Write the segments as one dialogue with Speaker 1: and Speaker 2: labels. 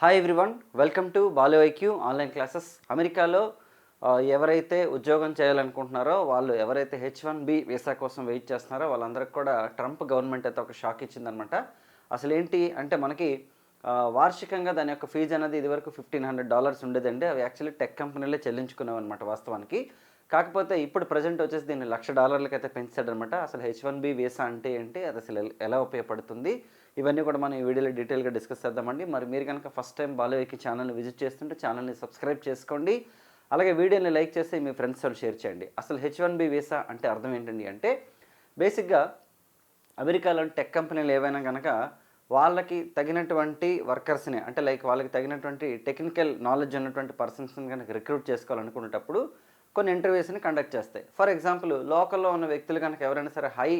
Speaker 1: Hi everyone welcome to బాలో IQ online classes అమెరికాలో ఎవరైతే ఉద్యోగం చేయాలనుకుంటున్నారో వాళ్ళు ఎవరైతే హెచ్ వన్ బి వీసా కోసం వెయిట్ చేస్తున్నారో వాళ్ళందరికీ కూడా ట్రంప్ గవర్నమెంట్ అయితే ఒక షాక్ ఇచ్చిందనమాట అసలు ఏంటి అంటే మనకి వార్షికంగా దాని యొక్క ఫీజు అనేది ఇదివరకు ఫిఫ్టీన్ హండ్రెడ్ డాలర్స్ ఉండేదండి. అవి యాక్చువల్లీ టెక్ కంపెనీలే చెల్లించుకునేవి అనమాట వాస్తవానికి. కాకపోతే ఇప్పుడు ప్రజెంట్ వచ్చేసి దీన్ని లక్ష డాలర్లకి అయితే పెంచాడనమాట అసలు హెచ్ వన్ బి వీసా అంటే ఏంటి? అది అసలు ఎలా ఉపయోగపడుతుంది? ఇవన్నీ కూడా మనం ఈ వీడియోలో డీటెయిల్గా డిస్కస్ చేద్దామండి. మరి మీరు కనుక ఫస్ట్ టైం బాలయ్యకి ఛానల్ని విజిట్ చేస్తుంటే ఛానల్ని సబ్స్క్రైబ్ చేసుకోండి. అలాగే వీడియోని లైక్ చేసి మీ ఫ్రెండ్స్ వాళ్ళు షేర్ చేయండి. అసలు హెచ్ వన్ బి వీసా అంటే అర్థం ఏంటండి అంటే బేసిక్గా అమెరికాలో టెక్ కంపెనీలు ఏవైనా కనుక వాళ్ళకి తగినటువంటి వర్కర్స్ని అంటే లైక్ వాళ్ళకి తగినటువంటి టెక్నికల్ నాలెడ్జ్ ఉన్నటువంటి పర్సన్స్ని కనుక రిక్రూట్ చేసుకోవాలనుకునేటప్పుడు కొన్ని ఇంటర్వ్యూస్ని కండక్ట్ చేస్తాయి. ఫర్ ఎగ్జాంపుల్ లోకల్లో ఉన్న వ్యక్తులు కనుక ఎవరైనా సరే హై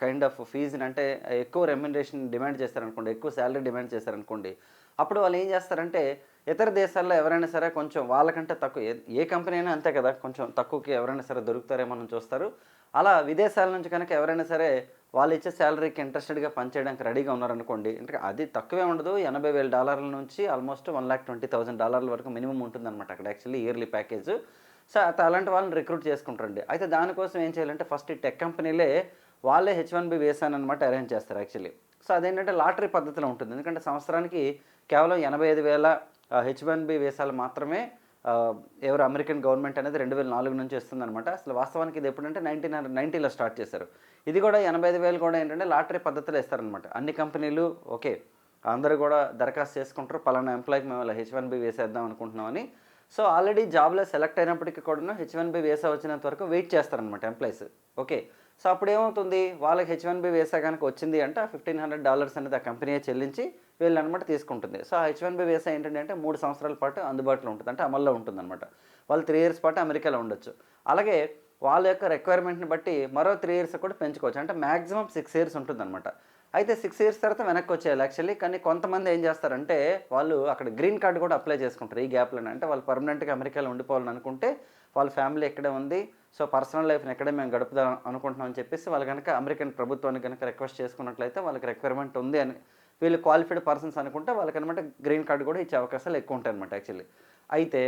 Speaker 1: కైండ్ ఆఫ్ ఫీజుని అంటే ఎక్కువ రెమ్యునరేషన్ డిమాండ్ చేస్తారనుకోండి ఎక్కువ శాలరీ డిమాండ్ చేస్తారనుకోండి అప్పుడు వాళ్ళు ఏం చేస్తారంటే ఇతర దేశాల్లో ఎవరైనా సరే కొంచెం వాళ్ళకంటే తక్కువ ఏ- కంపెనీ అయినా అంతే కదా కొంచెం తక్కువకి ఎవరైనా సరే దొరుకుతారేమో మనం చూస్తారు. అలా విదేశాల నుంచి కనుక ఎవరైనా సరే వాళ్ళు ఇచ్చే శాలరీకి ఇంట్రెస్టెడ్గా పనిచేయడానికి రెడీగా ఉన్నారనుకోండి అంటే అది తక్కువే ఉండదు. ఎనభై వేల డాలర్ల నుంచి almost one lakh twenty thousand డాలర్ల వరకు మినిమం ఉంటుందన్నమాట అక్కడ యాక్చువల్లీ ఇయర్లీ ప్యాకేజ్ సో అలాంటి వాళ్ళని రిక్రూట్ చేసుకుంటారండి. అయితే దానికోసం ఏం చేయాలంటే ఫస్ట్ ఈ టెక్ కంపెనీలే వాళ్ళే హెచ్ వన్ బి వేసాను అనమాట అరేంజ్ చేస్తారు యాక్చువల్లీ. సో అదేంటంటే లాటరీ పద్ధతిలో ఉంటుంది. ఎందుకంటే సంవత్సరానికి కేవలం ఎనభై ఐదు వేల హెచ్ వన్ బి వేసాలు మాత్రమే ఎవరు అమెరికన్ గవర్నమెంట్ అనేది రెండు వేల నాలుగు నుంచి వస్తుందన్నమాట. అసలు వాస్తవానికి ఇది ఎప్పుడంటే నైన్టీన్ నైన్టీలో స్టార్ట్ చేశారు. ఇది కూడా ఎనభై ఐదు వేలు కూడా ఏంటంటే లాటరీ పద్ధతిలో ఇస్తారనమాట అన్ని కంపెనీలు ఓకే అందరూ కూడా దరఖాస్తు చేసుకుంటారు. పలానా ఎంప్లాయ్కి మేము హెచ్ వన్ బి వేసేద్దాం అనుకుంటున్నామని సో ఆల్రెడీ జాబ్లో సెలెక్ట్ అయినప్పటికీ కూడా హెచ్ వన్ బి వేసా వచ్చినంత వరకు వెయిట్ చేస్తారనమాట ఎంప్లాయీస్. ఓకే. సో అప్పుడు ఏమవుతుంది? వాళ్ళకి హెచ్ వన్ బి వేసా కనుక వచ్చింది అంటే ఫిఫ్టీన్ హండ్రెడ్ డాలర్స్ అనేది ఆ కంపెనీ చెల్లించి వీళ్ళు అనమాట తీసుకుంటుంది. సో ఆ హెచ్ వన్ బి వేసా ఏంటంటే అంటే మూడు సంవత్సరాల పాటు అందుబాటులో ఉంటుంది. అంటే అమల్లో ఉంటుంది అనమాట వాళ్ళు త్రీ ఇయర్స్ పాటు అమెరికాలో ఉండొచ్చు. అలాగే వాళ్ళ యొక్క రిక్వైర్మెంట్ని బట్టి మరో త్రీ ఇయర్స్ కూడా పెంచుకోవచ్చు. అంటే మ్యాక్సిమం సిక్స్ ఇయర్స్ ఉంటుందన్నమాట. అయితే సిక్స్ ఇయర్స్ తర్వాత వెనక్కి వచ్చేయాలి యాక్చువల్లీ కానీ కొంతమంది ఏం చేస్తారంటే వాళ్ళు అక్కడ గ్రీన్ కార్డు కూడా అప్లై చేసుకుంటారు. ఈ గ్యాప్లోనే అంటే వాళ్ళు పర్మనెంట్గా అమెరికాలో ఉండిపోవాలని అనుకుంటే వాళ్ళ ఫ్యామిలీ ఎక్కడే ఉంది. సో పర్సనల్ లైఫ్ని ఎక్కడే మేము గడుపుదాం అనుకుంటున్నాం అని చెప్పేసి వాళ్ళు కనుక అమెరికన్ ప్రభుత్వాన్ని కనుక రిక్వెస్ట్ చేసుకున్నట్లయితే వాళ్ళకి రిక్వైర్మెంట్ ఉంది అని. వీళ్ళు క్వాలిఫైడ్ పర్సన్స్ అనుకుంటే వాళ్ళకి అనమాట గ్రీన్ కార్డు కూడా ఇచ్చే అవకాశాలు ఎక్కువ ఉంటాయి అనమాట యాక్చువల్లీ అయితే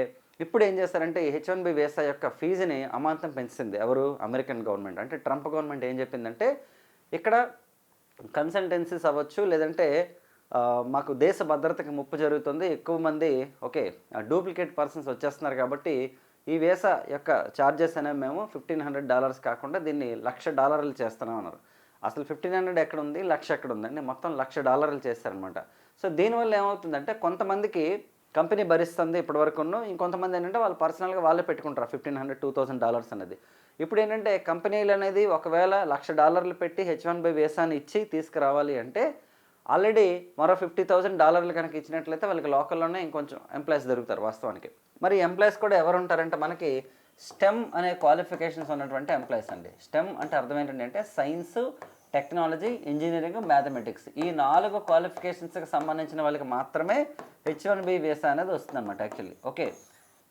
Speaker 1: ఇప్పుడు ఏం చేస్తారంటే ఈ హెచ్ వన్ బి వేసా యొక్క ఫీజుని అమాంతం పెంచింది ఎవరు? అమెరికన్ గవర్నమెంట్ అంటే ట్రంప్ గవర్నమెంట్ ఏం చెప్పిందంటే ఇక్కడ కన్సల్టెన్సీస్ అవ్వచ్చు లేదంటే మాకు దేశ భద్రతకి ముప్పు జరుగుతుంది. ఎక్కువ మంది ఓకే డూప్లికేట్ పర్సన్స్ వచ్చేస్తున్నారు కాబట్టి ఈ వేసా యొక్క ఛార్జెస్ అనేవి మేము ఫిఫ్టీన్ హండ్రెడ్ డాలర్స్ కాకుండా దీన్ని లక్ష డాలర్లు చేస్తున్నాం అన్నారు అసలు ఫిఫ్టీన్ హండ్రెడ్ ఎక్కడ ఉంది? లక్ష ఎక్కడ ఉందండి మొత్తం లక్ష డాలర్లు చేస్తారనమాట సో దీనివల్ల ఏమవుతుందంటే కొంతమందికి కంపెనీ భరిస్తుంది ఇప్పటివరకు ఇంకొంతమంది ఏంటంటే వాళ్ళు పర్సనల్గా వాళ్ళే పెట్టుకుంటారు. Fifteen hundred two thousand dollars అనేది. ఇప్పుడు ఏంటంటే కంపెనీలు అనేది ఒకవేళ లక్ష డాలర్లు పెట్టి హెచ్ వన్ బై వేసాన్ని ఇచ్చి తీసుకురావాలి అంటే ఆల్రెడీ మరో ఫిఫ్టీ థౌసండ్ డాలర్లు కనుక ఇచ్చినట్లయితే వాళ్ళకి లోకల్లోనే ఇంకొంచెం ఎంప్లాయీస్ దొరుకుతారు వాస్తవానికి. మరి ఎంప్లాయీస్ కూడా ఎవరు ఉంటారంటే మనకి స్టెమ్ అనే క్వాలిఫికేషన్స్ ఉన్నటువంటి ఎంప్లాయీస్ అండి. స్టెమ్ అంటే అర్థం ఏంటంటే అంటే సైన్స్ టెక్నాలజీ ఇంజనీరింగ్ మ్యాథమెటిక్స్. ఈ నాలుగు క్వాలిఫికేషన్స్కి సంబంధించిన వాళ్ళకి మాత్రమే హెచ్ వన్ బి వీసా అనేది వస్తుంది అనమాట యాక్చువల్లీ. ఓకే.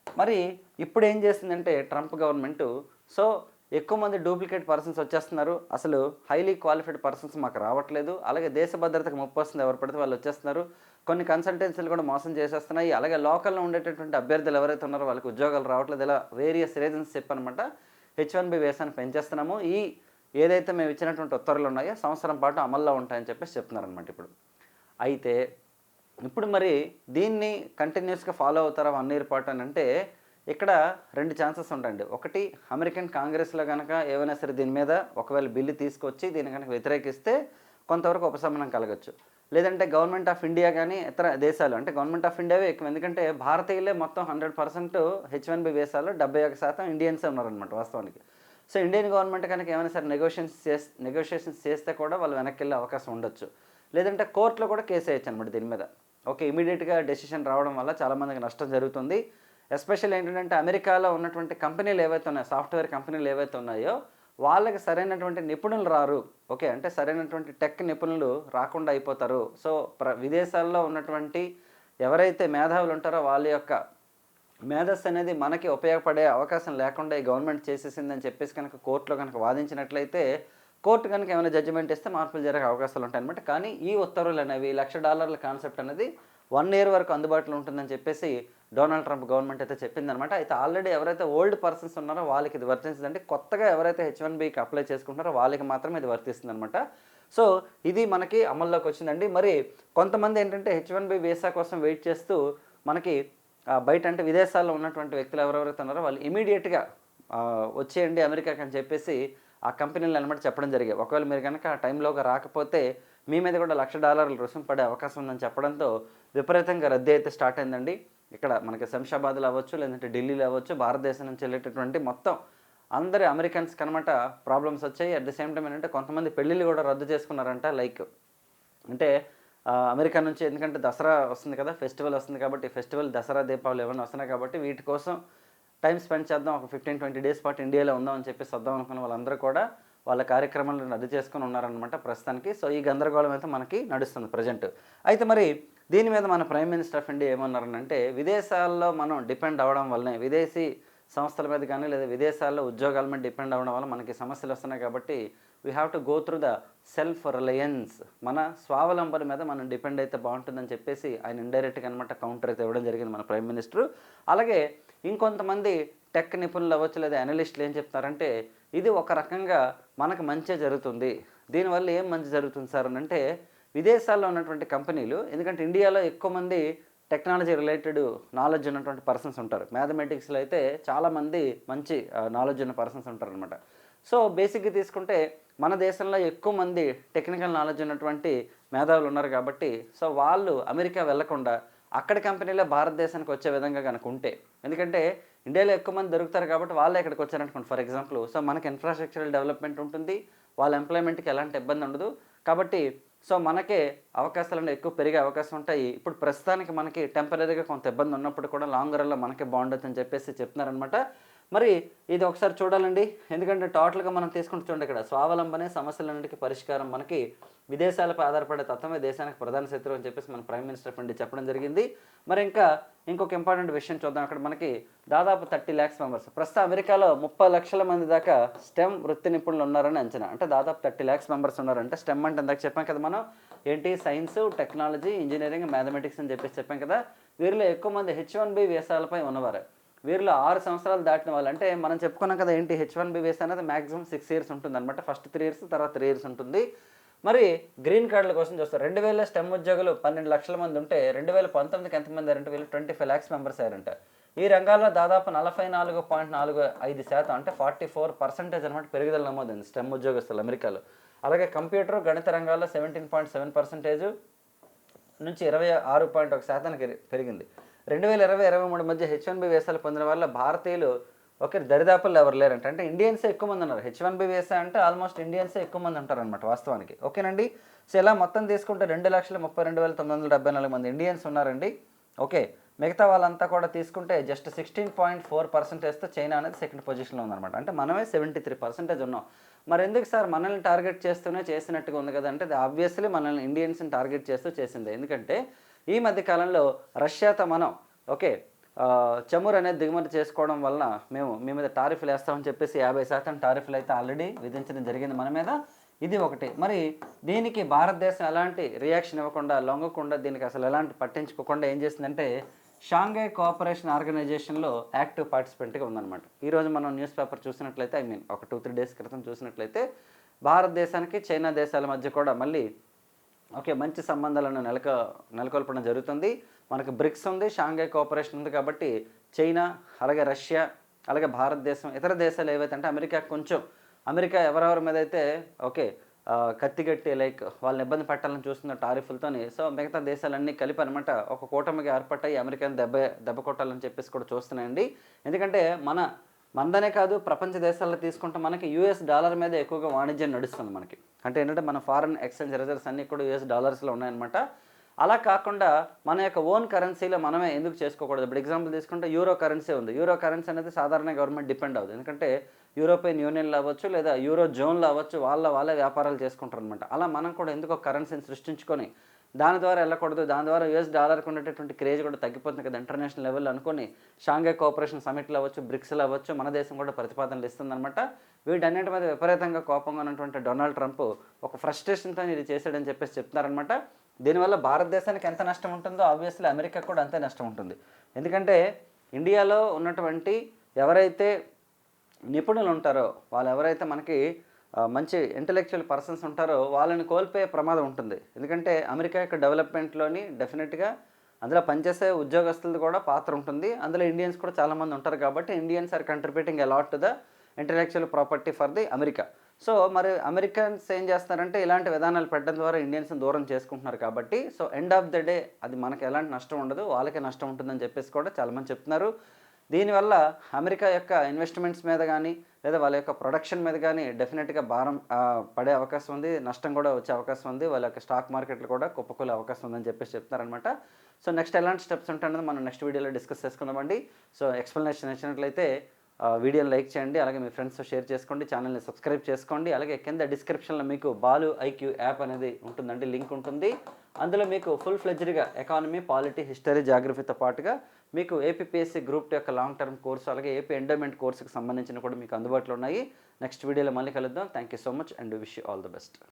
Speaker 1: మరి ఇప్పుడు ఏం చేసిందంటే ట్రంప్ గవర్నమెంట్ సో ఎక్కువ మంది డూప్లికేట్ పర్సన్స్ వచ్చేస్తున్నారు. అసలు హైలీ క్వాలిఫైడ్ పర్సన్స్ మాకు రావట్లేదు. అలాగే దేశ భద్రతకు ముప్పు వస్తుంది. ఎవరు పడితే వాళ్ళు వచ్చేస్తున్నారు. కొన్ని కన్సల్టెన్సీలు కూడా మోసం చేసేస్తున్నాయి. అలాగే లోకల్లో ఉండేటటువంటి అభ్యర్థులు ఎవరైతే ఉన్నారో వాళ్ళకి ఉద్యోగాలు రావట్లేదు. ఇలా వేరియస్ రీజన్స్ చెప్పనమాట. హెచ్ వన్ బి వేసాన్ని పెంచేస్తున్నాము. ఈ ఏదైతే మేము ఇచ్చినటువంటి ఉత్తర్వులు ఉన్నాయో సంవత్సరం పాటు అమల్లో ఉంటాయని చెప్పేసి చెప్తున్నారనమాట ఇప్పుడు. అయితే ఇప్పుడు మరి దీన్ని కంటిన్యూస్గా ఫాలో అవుతారా వన్ ఇయర్ పాటు అని అంటే ఇక్కడ రెండు ఛాన్సెస్ ఉంటాయండి ఒకటి అమెరికన్ కాంగ్రెస్లో కనుక ఏమైనా సరే దీని మీద ఒకవేళ బిల్లు తీసుకొచ్చి దీన్ని కనుక వ్యతిరేకిస్తే కొంతవరకు ఉపశమనం కలగచ్చు. లేదంటే గవర్నమెంట్ ఆఫ్ ఇండియా కానీ ఇతర దేశాలు అంటే గవర్నమెంట్ ఆఫ్ ఇండియావే ఎక్కువ. ఎందుకంటే భారతీయులే మొత్తం hundred percent H one B వేసాలో డెబ్బై ఒక శాతం ఇండియన్సే ఉన్నారనమాట వాస్తవానికి. సో ఇండియన్ గవర్నమెంట్ కనుక ఏమైనా సరే నెగోషియేషన్స్ చేస్ నెగోషియేషన్స్ చేస్తే కూడా వాళ్ళు వెనక్కి వెళ్ళే అవకాశం ఉండొచ్చు. లేదంటే కోర్టులో కూడా కేసు వేయచ్చు అనమాట దీని మీద. ఓకే ఇమీడియట్గా డెసిషన్ రావడం వల్ల చాలామందికి నష్టం జరుగుతుంది. ఎస్పెషల్ ఏంటంటే అమెరికాలో ఉన్నటువంటి కంపెనీలు ఏవైతే ఉన్నాయో సాఫ్ట్వేర్ కంపెనీలు ఏవైతే ఉన్నాయో వాళ్ళకి సరైనటువంటి నిపుణులు రారు. ఓకే అంటే సరైనటువంటి టెక్ నిపుణులు రాకుండా అయిపోతారు. సో ప్ర విదేశాల్లో ఉన్నటువంటి ఎవరైతే మేధావులు ఉంటారో వాళ్ళ యొక్క మేధస్సు అనేది మనకి ఉపయోగపడే అవకాశం లేకుండా ఈ గవర్నమెంట్ చేసేసిందని చెప్పేసి కనుక కోర్టులో కనుక వాదించినట్లయితే కోర్టు కనుక ఏమైనా జడ్జిమెంట్ ఇస్తే మార్పులు జరిగే అవకాశాలు ఉంటాయి అనమాట కానీ ఈ ఉత్తర్వులు అనేవి లక్ష డాలర్ల కాన్సెప్ట్ అనేది వన్ ఇయర్ వరకు అందుబాటులో ఉంటుందని చెప్పేసి డొనాల్డ్ ట్రంప్ గవర్నమెంట్ అయితే చెప్పిందనమాట. అయితే ఆల్రెడీ ఎవరైతే ఓల్డ్ పర్సన్స్ ఉన్నారో వాళ్ళకి ఇది వర్తించింది అంటే కొత్తగా ఎవరైతే హెచ్ వన్ బీకి అప్లై చేసుకుంటారో వాళ్ళకి మాత్రమే ఇది వర్తిస్తుంది అనమాట సో ఇది మనకి అమల్లోకి వచ్చిందండి. మరి కొంతమంది ఏంటంటే హెచ్ వన్ బి వీసా కోసం వెయిట్ చేస్తూ మనకి బయట అంటే విదేశాల్లో ఉన్నటువంటి వ్యక్తులు ఎవరెవరైతే ఉన్నారో వాళ్ళు ఇమీడియట్గా వచ్చేయండి అమెరికాకి అని చెప్పేసి ఆ కంపెనీలు అనమాట చెప్పడం జరిగాయి. ఒకవేళ మీరు కనుక ఆ టైంలోగా రాకపోతే మీ మీద కూడా లక్ష డాలర్లు రుసుము పడే అవకాశం ఉందని చెప్పడంతో విపరీతంగా రద్దీ అయితే స్టార్ట్ అయిందండి. ఇక్కడ మనకి శంషాబాద్లో అవ్వచ్చు లేదంటే ఢిల్లీలో అవ్వచ్చు భారతదేశం నుంచి వెళ్ళేటటువంటి మొత్తం అందరి అమెరికన్స్ కనమాట ప్రాబ్లమ్స్ వచ్చాయి. అట్ ది సేమ్ టైం ఏంటంటే కొంతమంది పెళ్ళిళ్ళు కూడా రద్దు చేసుకున్నారంట లైక్. అంటే అమెరికా నుంచి ఎందుకంటే దసరా వస్తుంది కదా ఫెస్టివల్ వస్తుంది కాబట్టి ఫెస్టివల్ దసరా దీపావళి ఏమైనా వస్తున్నాయి కాబట్టి వీటి కోసం టైం స్పెండ్ చేద్దాం. ఒక ఫిఫ్టీన్ ట్వంటీ డేస్ పాటు ఇండియాలో ఉందాం అని చెప్పేసి వద్దాం అనుకున్న వాళ్ళందరూ కూడా వాళ్ళ కార్యక్రమాలను రద్దు చేసుకుని ఉన్నారనమాట ప్రస్తుతానికి. సో ఈ గందరగోళం అయితే మనకి నడుస్తుంది ప్రజెంట్. అయితే మరి దీని మీద మన ప్రైమ్ మినిస్టర్ ఆఫ్ ఇండియా ఏమన్నారనంటే విదేశాల్లో మనం డిపెండ్ అవ్వడం వల్లనే విదేశీ సంస్థల మీద కానీ లేదా విదేశాల్లో ఉద్యోగాల మీద డిపెండ్ అవ్వడం వల్ల మనకి సమస్యలు వస్తున్నాయి కాబట్టి we have to go through the self reliance మన స్వావలంబన మీద మనం డిపెండ్ అయితే బాగుంటుందని చెప్పేసి ఆయన ఇండైరెక్ట్గా అనమాట కౌంటర్ అయితే ఇవ్వడం జరిగింది మన ప్రైమ్ మినిస్టర్. అలాగే ఇంకొంతమంది టెక్ నిపుణులు అవ్వచ్చు లేదా అనలిస్టులు ఏం చెప్తారంటే ఇది ఒక రకంగా మనకు మంచి జరుగుతుంది. దీనివల్ల ఏం మంచి జరుగుతుంది సార్ అని అంటే విదేశాల్లో ఉన్నటువంటి కంపెనీలు ఎందుకంటే ఇండియాలో ఎక్కువ మంది టెక్నాలజీ రిలేటెడ్ నాలెడ్జ్ ఉన్నటువంటి పర్సన్స్ ఉంటారు. మ్యాథమెటిక్స్లో అయితే చాలామంది మంచి నాలెడ్జ్ ఉన్న పర్సన్స్ ఉంటారు అనమాట సో బేసిక్గా తీసుకుంటే మన దేశంలో ఎక్కువ మంది టెక్నికల్ నాలెడ్జ్ ఉన్నటువంటి మేధావులు ఉన్నారు కాబట్టి సో వాళ్ళు అమెరికా వెళ్ళకుండా అక్కడి కంపెనీలే భారతదేశానికి వచ్చే విధంగా కనుక ఉంటే ఎందుకంటే ఇండియాలో ఎక్కువ మంది దొరుకుతారు కాబట్టి వాళ్ళే ఇక్కడికి వచ్చారనుకోండి. ఫర్ ఎగ్జాంపుల్ సో మనకి ఇన్ఫ్రాస్ట్రక్చరల్ డెవలప్మెంట్ ఉంటుంది వాళ్ళ ఎంప్లాయ్మెంట్కి ఎలాంటి ఇబ్బంది ఉండదు. కాబట్టి సో మనకే అవకాశాలు ఎక్కువ పెరిగే అవకాశం ఉంటాయి. ఇప్పుడు ప్రస్తుతానికి మనకి టెంపరీగా కొంత ఇబ్బంది ఉన్నప్పుడు కూడా లాంగ్ రన్లో మనకే బాగుండొచ్చు అని చెప్పేసి చెప్తున్నారనమాట మరి ఇది ఒకసారి చూడాలండి. ఎందుకంటే టోటల్గా మనం తీసుకుంటూ చూడండి ఇక్కడ స్వావలంబనే సమస్యలన్నిటికీ పరిష్కారం మనకి విదేశాలపై ఆధారపడే తత్వమే దేశానికి ప్రధాన శత్రువు అని చెప్పేసి మన ప్రైమ్ మినిస్టర్ ఆఫ్ చెప్పడం జరిగింది. మరి ఇంకా ఇంకొక ఇంపార్టెంట్ విషయం చూద్దాం. అక్కడ మనకి దాదాపు థర్టీ ల్యాక్స్ మెంబర్స్ ప్రస్తుతం అమెరికాలో ముప్పై లక్షల మంది దాకా స్టెమ్ వృత్తి నిపుణులు ఉన్నారని అంచనా. అంటే దాదాపు థర్టీ ల్యాక్స్ మెంబర్స్ ఉన్నారంటే. స్టెమ్ అంటే ఇందాక చెప్పాం కదా మనం. ఏంటి? సైన్స్ టెక్నాలజీ ఇంజనీరింగ్ మ్యాథమెటిక్స్ అని చెప్పేసి చెప్పాం కదా. వీరిలో ఎక్కువ మంది హెచ్ వన్ బి వేసాలపై ఉన్నవారు. వీరిలో ఆరు సంవత్సరాలు దాటిన వాళ్ళు. అంటే మనం చెప్పుకున్నాం కదా ఏంటి హెచ్ వన్ బి వేస్ అనేది మాక్సిమం సిక్స్ ఇయర్స్ ఉంటుంది అనమాట ఫస్ట్ త్రీ ఇయర్స్ తర్వాత త్రీ ఇయర్స్ ఉంటుంది. మరి గ్రీన్ కార్డుల కోసం చూస్తారు. రెండు వేల స్టెమ్ ఉద్యోగులు పన్నెండు లక్షల మంది ఉంటే రెండు వేల పంతొమ్మిదికి ఎంతమంది అయ్యారంటే వీళ్ళు ట్వంటీ ఫైవ్ ల్యాక్స్ మెంబర్స్ అయ్యారంట. ఈ రంగాల్లో దాదాపు నలభై నాలుగు పాయింట్ నాలుగు ఐదు శాతం అంటే ఫార్టీ ఫోర్ పర్సెంటేజ్ అనమాట పెరుగుదల నమోదైంది స్టెమ్ ఉద్యోగస్తులు అమెరికాలో. అలాగే కంప్యూటర్ గణిత రంగాల్లో సెవెంటీన్ పాయింట్ సెవెన్ పర్సెంటేజ్ నుంచి ఇరవై ఆరు పాయింట్ ఒక శాతానికి పెరిగింది. రెండు వేల ఇరవై ఇరవై మూడు మధ్య హెచ్ వన్ బి వేసాలు పొందిన వల్ల భారతీయులు ఒకే దరిదాపుల్లో ఎవరు లేరంట. అంటే ఇండియన్సే ఎక్కువ మంది ఉన్నారు? హెచ్ వన్ బి వేసా అంటే ఆల్మోస్ట్ ఇండియన్సే ఎక్కువ మంది ఉంటారు అనమాట వాస్తవానికి. ఓకేనండి? సో ఇలా మొత్తం తీసుకుంటే రెండు లక్షల ముప్పై రెండు వేల తొమ్మిది వందల డెబ్బై నాలుగు మంది ఇండియన్స్ ఉన్నారండి. ఓకే. మిగతా వాళ్ళంతా కూడా తీసుకుంటే జస్ట్ సిక్స్టీన్ పాయింట్ ఫోర్ పర్సెంటేజ్తో చైనా అనేది సెకండ్ పొజిషన్లో ఉందన్నమాట. అంటే మనమే సెవెంటీ త్రీ పర్సెంటేజ్ ఉన్నాం. మరి ఎందుకు సార్ మనల్ని టార్గెట్ చేస్తూనే చేసినట్టుగా ఉంది కదా? అంటే అది ఆబ్వియస్లీ మనల్ని ఇండియన్స్ని టార్గెట్ చేస్తూ చేసింది. ఎందుకంటే ఈ మధ్య కాలంలో రష్యాతో మనం ఓకే చమురు అనేది దిగుమతి చేసుకోవడం వలన మేము మీ మీద టారిఫ్లు వేస్తామని చెప్పేసి యాభై శాతం టారిఫ్లు అయితే ఆల్రెడీ విధించడం జరిగింది మన మీద. ఇది ఒకటి. మరి దీనికి భారతదేశం ఎలాంటి రియాక్షన్ ఇవ్వకుండా లొంగకుండా దీనికి అసలు ఎలాంటి పట్టించుకోకుండా ఏం చేసిందంటే షాంఘై కోఆపరేషన్ ఆర్గనైజేషన్లో యాక్టివ్ పార్టిసిపెంట్గా ఉందన్నమాట. ఈరోజు మనం న్యూస్ పేపర్ చూసినట్లయితే ఐ మీన్ ఒక టూ త్రీ డేస్ క్రితం చూసినట్లయితే భారతదేశానికి చైనా దేశాల మధ్య కూడా మళ్ళీ ఓకే మంచి సంబంధాలను నెలక నెలకొల్పడం జరుగుతుంది. మనకు బ్రిక్స్ ఉంది షాంఘై కోఆపరేషన్ ఉంది కాబట్టి చైనా అలాగే రష్యా అలాగే భారతదేశం ఇతర దేశాలు ఏవైతే అంటే అమెరికా కొంచెం అమెరికా ఎవరెవరి మీద అయితే ఓకే కత్తిగట్టి లైక్ వాళ్ళని ఇబ్బంది పెట్టాలని చూస్తున్న టారిఫ్లతోని సో మిగతా దేశాలన్నీ కలిపి అనమాట ఒక కూటమికి ఏర్పడ్డాయి అమెరికాని దెబ్బ దెబ్బ కొట్టాలని చెప్పేసి కూడా చూస్తున్నాయండి. ఎందుకంటే మన మనదనే కాదు ప్రపంచ దేశాల్లో తీసుకుంటే మనకి యూఎస్ డాలర్ మీద ఎక్కువగా వాణిజ్యం నడుస్తుంది మనకి. అంటే ఏంటంటే మన ఫారెన్ ఎక్స్చేంజ్ రిజర్వ్స్ అన్నీ కూడా యూఎస్ డాలర్స్లో ఉన్నాయన్నమాట. అలా కాకుండా మన యొక్క ఓన్ కరెన్సీలో మనమే ఎందుకు చేసుకోకూడదు? ఇప్పుడు ఎగ్జాంపుల్ తీసుకుంటే యూరో కరెన్సీ ఉంది. యూరో కరెన్సీ అనేది సాధారణ గవర్నమెంట్ డిపెండ్ అవుతుంది ఎందుకంటే యూరోపియన్ యూనియన్లో అవ్వచ్చు లేదా యూరో జోన్లో అవ్వచ్చు వాళ్ళ వాళ్ళే వ్యాపారాలు చేసుకుంటారు అనమాట అలా మనం కూడా ఎందుకో కరెన్సీని సృష్టించుకొని దాని ద్వారా వెళ్ళకూడదు దాని ద్వారా యూఎస్ డాలర్కి ఉండేటటువంటి క్రేజ్ కూడా తగ్గిపోతుంది కదా ఇంటర్నేషనల్ లెవెల్ అనుకొని షాంఘై కోఆపరేషన్ సమిట్లో అవ్వచ్చు బ్రిక్స్లు అవ్వచ్చు మన దేశం కూడా ప్రతిపాదనలు ఇస్తుందన్నమాట. వీటన్నిటి మీద విపరీతంగా కోపంగా ఉన్నటువంటి డొనాల్డ్ ట్రంప్ ఒక ఫ్రస్ట్రేషన్తో ఇది చేశాడని చెప్పేసి చెప్తున్నారనమాట దీనివల్ల భారతదేశానికి ఎంత నష్టం ఉంటుందో ఆబ్వియస్లీ అమెరికా కూడా అంతే నష్టం ఉంటుంది. ఎందుకంటే ఇండియాలో ఉన్నటువంటి ఎవరైతే నిపుణులు ఉంటారో వాళ్ళు ఎవరైతే మనకి మంచి ఇంటలెక్చువల్ పర్సన్స్ ఉంటారో వాళ్ళని కోల్పోయే ప్రమాదం ఉంటుంది. ఎందుకంటే అమెరికా యొక్క డెవలప్మెంట్లోని డెఫినెట్గా అందులో పనిచేసే ఉద్యోగస్తులది కూడా పాత్ర ఉంటుంది. అందులో ఇండియన్స్ కూడా చాలామంది ఉంటారు కాబట్టి Indians are contributing a lot to the intellectual property for the America so మరి అమెరికన్స్ ఏం చేస్తారంటే ఇలాంటి విధానాలు పెట్టడం ద్వారా ఇండియన్స్ని దూరం చేసుకుంటున్నారు కాబట్టి so end of the day అది మనకి ఎలాంటి నష్టం ఉండదు వాళ్ళకే నష్టం ఉంటుందని చెప్పేసి కూడా చాలామంది చెప్తున్నారు. దీనివల్ల అమెరికా యొక్క ఇన్వెస్ట్మెంట్స్ మీద కానీ లేదా వాళ్ళ యొక్క ప్రొడక్షన్ మీద కానీ డెఫినెట్గా భారం పడే అవకాశం ఉంది. నష్టం కూడా వచ్చే అవకాశం ఉంది. వాళ్ళ యొక్క స్టాక్ మార్కెట్లు కూడా కుప్పకూలే అవకాశం ఉందని చెప్పేసి చెప్తున్నారనమాట సో నెక్స్ట్ ఎలాంటి స్టెప్స్ ఉంటాయన్నది మనం నెక్స్ట్ వీడియోలో డిస్కస్ చేసుకుందామండి. సో ఎక్స్ప్లెనేషన్ ఇచ్చినట్లయితే వీడియోని లైక్ చేయండి. అలాగే మీ ఫ్రెండ్స్తో షేర్ చేసుకోండి. ఛానల్ని సబ్స్క్రైబ్ చేసుకోండి. అలాగే కింద డిస్క్రిప్షన్లో మీకు బాలు ఐక్యూ యాప్ అనేది ఉంటుందండి. లింక్ ఉంటుంది. అందులో మీకు ఫుల్ ఫ్లెజ్డ్గా ఎకానమీ పాలిటీ హిస్టరీ జాగ్రఫీతో పాటుగా మీకు ఏపీఎస్సీ గ్రూప్ యొక్క లాంగ్ టర్మ్ కోర్సు అలాగే ఏపీ ఎండోమెంట్ కోర్సుకి సంబంధించిన కూడా మీకు అందుబాటులో ఉన్నాయి. నెక్స్ట్ వీడియోలో మళ్ళీ కలుద్దాం. Thank you so much and wish you all the best